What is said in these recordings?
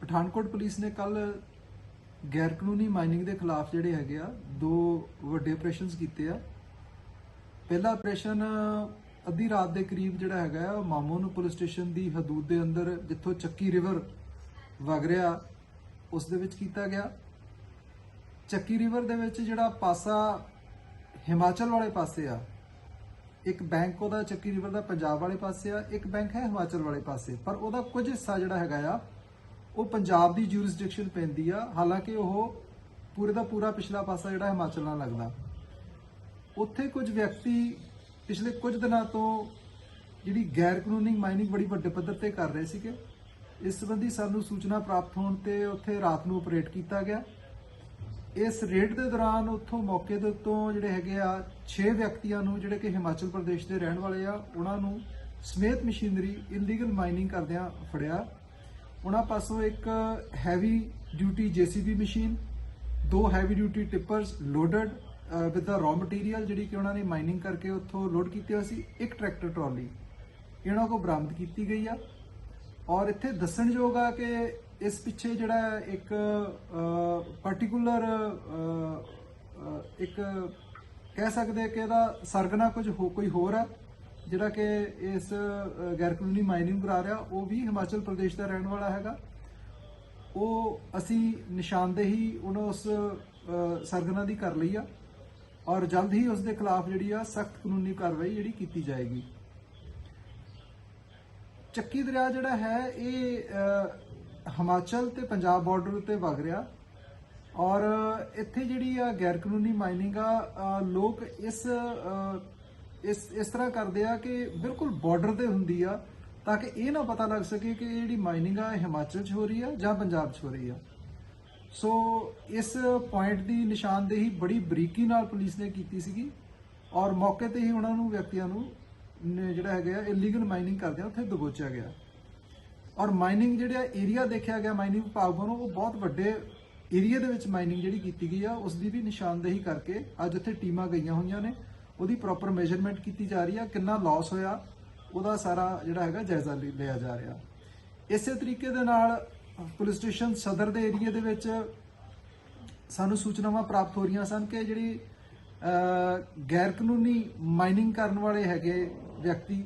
Pathankot police ਨੇ ਕੱਲ ਗੈਰ ਕਾਨੂੰਨੀ ਮਾਈਨਿੰਗ ਦੇ ਖਿਲਾਫ ਜਿਹੜੇ ਹੈਗੇ ਆ, ਦੋ ਵੱਡੇ ਆਪਰੇਸ਼ਨਸ ਕੀਤੇ ਆ। ਪਹਿਲਾ ਆਪਰੇਸ਼ਨ ਅੱਧੀ ਰਾਤ ਦੇ ਕਰੀਬ ਜਿਹੜਾ ਹੈਗਾ ਆ, ਮਾਮੂਨ ਪੁਲਿਸ ਸਟੇਸ਼ਨ ਦੀ ਹਦੂਦ ਦੇ ਅੰਦਰ ਜਿੱਥੋਂ ਚੱਕੀ ਰਿਵਰ ਵਗ ਰਿਹਾ, ਉਸ ਦੇ ਵਿੱਚ ਕੀਤਾ ਗਿਆ। ਚੱਕੀ ਰਿਵਰ ਦੇ ਵਿੱਚ ਜਿਹੜਾ ਪਾਸਾ ਹਿਮਾਚਲ ਵਾਲੇ ਪਾਸੇ ਆ, ਇੱਕ ਬੈਂਕ ਉਹਦਾ ਚੱਕੀ ਰਿਵਰ ਦਾ ਪੰਜਾਬ ਵਾਲੇ ਪਾਸੇ ਆ, ਇੱਕ ਬੈਂਕ ਹੈ ਹਿਮਾਚਲ ਵਾਲੇ ਪਾਸੇ। ਪਰ ਉਹਦਾ ਕੁਝ ਹਿੱਸਾ ਜਿਹੜਾ ਹੈਗਾ ਆ ਉਹ ਪੰਜਾਬ ਦੀ ਜੂਰਿਸਡਿਕਸ਼ਨ ਪੈਂਦੀ ਆ। ਹਾਲਾਂਕਿ ਉਹ ਪੂਰੇ ਦਾ ਪੂਰਾ ਪਿਛਲਾ ਪਾਸਾ ਜਿਹੜਾ ਹਿਮਾਚਲ ਨਾਲ ਲੱਗਦਾ। ਉੱਥੇ ਕੁਝ ਵਿਅਕਤੀ ਪਿਛਲੇ ਕੁਝ ਦਿਨਾਂ ਤੋਂ ਜਿਹੜੀ ਗੈਰ ਕਾਨੂੰਨੀ ਮਾਈਨਿੰਗ ਬੜੀ ਵੱਡੇ ਪੱਧਰ ਤੇ ਕਰ ਰਹੇ ਸੀਗੇ। ਇਸ ਸੰਬੰਧੀ ਸਾਨੂੰ ਸੂਚਨਾ ਪ੍ਰਾਪਤ ਹੋਣ ਤੇ ਉੱਥੇ ਰਾਤ ਨੂੰ ਆਪਰੇਟ ਕੀਤਾ ਗਿਆ। ਇਸ ਰੇਡ ਦੇ ਦੌਰਾਨ ਉੱਥੋਂ ਮੌਕੇ ਦੇ ਉੱਤੋਂ ਜਿਹੜੇ ਹੈਗੇ ਆ 6 ਵਿਅਕਤੀਆਂ ਨੂੰ ਜਿਹੜੇ ਕਿ ਹਿਮਾਚਲ ਪ੍ਰਦੇਸ਼ ਦੇ ਰਹਿਣ ਵਾਲੇ ਆ, ਉਹਨਾਂ ਨੂੰ ਸਮੇਤ ਮਸ਼ੀਨਰੀ ਇਲੀਗਲ ਮਾਈਨਿੰਗ ਕਰਦਿਆਂ ਫੜਿਆ। ਉਹਨਾਂ ਪਾਸੋਂ ਇੱਕ ਹੈਵੀ ਡਿਊਟੀ ਜੀਸੀਬੀ ਮਸ਼ੀਨ ਦੋ heavy duty tippers loaded with the raw material ਜਿਹੜੀ ਕਿ ਉਹਨਾਂ ਨੇ ਮਾਈਨਿੰਗ ਕਰਕੇ ਉੱਥੋਂ ਲੋਡ ਕੀਤੀ ਹੋਈ ਸੀ, ਇੱਕ ਟਰੈਕਟਰ ਟਰਾਲੀ ਇਹਨਾਂ ਕੋ ਬਰਾਮਦ ਕੀਤੀ ਗਈ ਆ। ਔਰ ਇੱਥੇ ਦੱਸਣਯੋਗ ਆ ਕਿ ਇਸ ਪਿੱਛੇ ਜਿਹੜਾ ਇੱਕ ਪਾਰਟਿਕੂਲਰ ਇੱਕ ਕਹਿ ਸਕਦੇ ਕਿ ਇਹਦਾ ਸਰਗਨਾ ਕੁਝ ਹੋ, ਕੋਈ ਹੋਰ ਆ। ਜਿਹੜਾ ਕਿ ਇਸ ਅ, ਗੈਰ ਕਾਨੂੰਨੀ ਮਾਈਨਿੰਗ ਕਰਾ ਰਿਹਾ ਉਹ ਵੀ ਹਿਮਾਚਲ ਪ੍ਰਦੇਸ਼ ਦਾ ਰਹਿਣ ਵਾਲਾ ਹੈਗਾ। ਉਹ ਅਸੀਂ ਨਿਸ਼ਾਨਦੇਹੀ ਉਹਨਾਂ ਉਸ ਅ, ਸਰਗਨਾ ਦੀ ਕਰ ਲਈ ਆ ਔਰ ਜਲਦ ਹੀ ਉਸ ਦੇ ਖਿਲਾਫ ਜਿਹੜੀ ਆ ਸਖਤ ਕਾਨੂੰਨੀ ਕਾਰਵਾਈ ਜਿਹੜੀ ਕੀਤੀ ਜਾਏਗੀ। ਚੱਕੀ ਦਰਿਆ ਜਿਹੜਾ ਹੈ ਇਹ ਹਿਮਾਚਲ ਤੇ ਪੰਜਾਬ ਬਾਰਡਰ ਉੱਤੇ ਵਗ ਰਿਹਾ ਔਰ ਇੱਥੇ ਜਿਹੜੀ ਆ ਗੈਰ ਕਾਨੂੰਨੀ ਮਾਈਨਿੰਗ ਆ ਲੋਕ ਇਸ ਇਸ ਇਸ ਤਰ੍ਹਾਂ ਕਰਦੇ ਆ ਕਿ ਬਿਲਕੁਲ ਬਾਰਡਰ ਤੇ ਹੁੰਦੀ ਆ, ਤਾਂ ਕਿ ਇਹ ਨਾ ਪਤਾ ਲੱਗ ਸਕੇ ਕਿ ਇਹ ਜਿਹੜੀ ਮਾਈਨਿੰਗ ਆ ਹਿਮਾਚਲ 'ਚ ਹੋ ਰਹੀ ਆ ਜਾਂ ਪੰਜਾਬ 'ਚ ਹੋ ਰਹੀ ਆ। ਸੋ ਇਸ ਪੁਆਇੰਟ ਦੀ ਨਿਸ਼ਾਨਦੇਹੀ ਬੜੀ ਬਰੀਕੀ ਨਾਲ ਪੁਲਿਸ ਨੇ ਕੀਤੀ ਸੀਗੀ ਔਰ ਮੌਕੇ ਤੇ ਹੀ ਉਹਨਾਂ ਨੂੰ ਵਿਅਕਤੀਆਂ ਨੂੰ ਜਿਹੜਾ ਹੈਗਾ ਇਲੀਗਲ ਮਾਈਨਿੰਗ ਕਰਦਿਆਂ ਉੱਥੇ ਦਬੋਚਿਆ ਗਿਆ। ਔਰ ਮਾਈਨਿੰਗ ਜਿਹੜਾ ਏਰੀਆ ਦੇਖਿਆ ਗਿਆ ਮਾਈਨਿੰਗ ਵਿਭਾਗ ਵੱਲੋਂ, ਉਹ ਬਹੁਤ ਵੱਡੇ ਏਰੀਆ ਦੇ ਵਿੱਚ ਮਾਈਨਿੰਗ ਜਿਹੜੀ ਕੀਤੀ ਗਈ ਆ, ਉਸ ਦੀ ਵੀ ਨਿਸ਼ਾਨਦੇਹੀ ਕਰਕੇ ਅੱਜ ਉੱਥੇ ਟੀਮਾਂ ਗਈਆਂ ਹੋਈਆਂ ਨੇ। ਉਹਦੀ ਪ੍ਰੋਪਰ ਮੈਜ਼ਰਮੈਂਟ ਕੀਤੀ ਜਾ ਰਹੀ ਆ, ਕਿੰਨਾ ਲਾਸ ਹੋਇਆ, ਉਹਦਾ ਸਾਰਾ ਜਿਹੜਾ ਹੈਗਾ ਜਾਇਜ਼ਾ ਲਿ- ਲਿਆ ਜਾ ਰਿਹਾ। ਇਸੇ ਤਰੀਕੇ ਦੇ ਨਾਲ ਪੁਲਿਸ ਸਟੇਸ਼ਨ ਸਦਰ ਦੇ ਏਰੀਆ ਦੇ ਵਿੱਚ ਸਾਨੂੰ ਸੂਚਨਾਵਾਂ ਪ੍ਰਾਪਤ ਹੋ ਰਹੀਆਂ ਸਨ ਕਿ ਜਿਹੜੀ ਗੈਰ ਕਾਨੂੰਨੀ ਮਾਈਨਿੰਗ ਕਰਨ ਵਾਲੇ ਹੈਗੇ ਵਿਅਕਤੀ,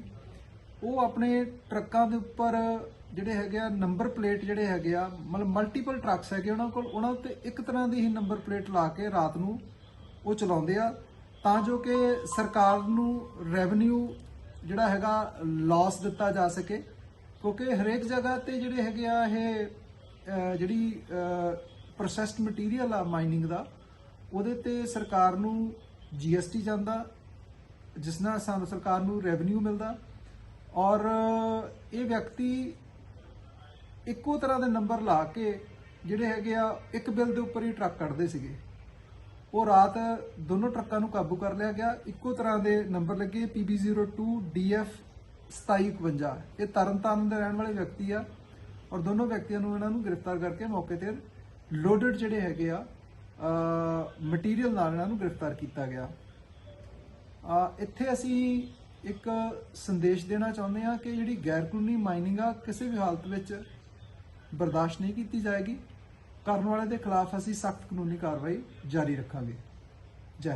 ਉਹ ਆਪਣੇ ਟਰੱਕਾਂ ਦੇ ਉੱਪਰ ਜਿਹੜੇ ਹੈਗੇ ਆ ਨੰਬਰ ਪਲੇਟ ਜਿਹੜੇ ਹੈਗੇ ਆ, ਮਤਲਬ ਮਲਟੀਪਲ ਟਰੱਕਸ ਹੈਗੇ ਉਹਨਾਂ ਕੋਲ, ਉਹਨਾਂ ਉੱਤੇ ਇੱਕ ਤਰ੍ਹਾਂ ਦੀ ਹੀ ਨੰਬਰ ਪਲੇਟ ਲਾ ਕੇ ਰਾਤ ਨੂੰ ਉਹ ਚਲਾਉਂਦੇ ਆ। ਤਾਂ ਜੋ ਕਿ ਸਰਕਾਰ ਨੂੰ ਰੈਵਨਿਊ ਜਿਹੜਾ ਹੈਗਾ ਲਾਸ ਦਿੱਤਾ ਜਾ ਸਕੇ, ਕਿਉਂਕਿ ਹਰੇਕ ਜਗ੍ਹਾ ਤੇ ਜਿਹੜੇ ਹੈਗੇ ਆ ਇਹ ਜਿਹੜੀ ਪ੍ਰੋਸੈਸਡ ਮਟੀਰੀਅਲ ਆ ਮਾਈਨਿੰਗ ਦਾ, ਉਹਦੇ ਤੇ ਸਰਕਾਰ ਨੂੰ ਜੀਐਸਟੀ ਜਾਂਦਾ, ਜਿਸ ਨਾਲ ਸਾਨੂੰ ਸਰਕਾਰ ਨੂੰ ਰੈਵਨਿਊ ਮਿਲਦਾ ਔਰ ਇਹ ਵਿਅਕਤੀ ਇੱਕੋ ਤਰ੍ਹਾਂ ਦੇ ਨੰਬਰ ਲਾ ਕੇ ਜਿਹੜੇ ਹੈਗੇ ਆ ਇੱਕ ਬਿੱਲ ਦੇ ਉੱਪਰ ਹੀ ਟਰੱਕ ਕੱਢਦੇ ਸੀਗੇ। ਉਹ ਰਾਤ ਦੋਨੋਂ ਟਰੱਕਾਂ ਨੂੰ ਕਾਬੂ ਕਰ ਲਿਆ ਗਿਆ। ਇੱਕੋ ਤਰ੍ਹਾਂ ਦੇ ਨੰਬਰ ਲੱਗੇ। PB02 DF 2751 ਇਹ ਤਰਨਤਾਰਨ ਦੇ ਰਹਿਣ ਵਾਲੇ ਵਿਅਕਤੀ ਆ ਔਰ ਦੋਨੋਂ ਵਿਅਕਤੀਆਂ ਨੂੰ ਇਹਨਾਂ ਨੂੰ ਗ੍ਰਿਫਤਾਰ ਕਰਕੇ ਮੌਕੇ ਤੇ ਲੋਡਡ ਜਿਹੜੇ ਹੈਗੇ ਆ ਮਟੀਰੀਅਲ ਨਾਲ ਇਹਨਾਂ ਨੂੰ ਗ੍ਰਿਫਤਾਰ ਕੀਤਾ ਗਿਆ। ਇੱਥੇ ਅਸੀਂ ਇੱਕ ਸੰਦੇਸ਼ ਦੇਣਾ ਚਾਹੁੰਦੇ ਹਾਂ ਕਿ ਜਿਹੜੀ ਗੈਰ ਕਾਨੂੰਨੀ ਮਾਈਨਿੰਗ ਆ, ਕਿਸੇ ਵੀ ਹਾਲਤ ਵਿੱਚ ਬਰਦਾਸ਼ਤ ਨਹੀਂ ਕੀਤੀ ਜਾਏਗੀ। ਕਰਨ ਵਾਲੇ ਦੇ ਖਿਲਾਫ ਅਸੀਂ ਸਖਤ ਕਾਨੂੰਨੀ ਕਾਰਵਾਈ ਜਾਰੀ ਰੱਖਾਂਗੇ।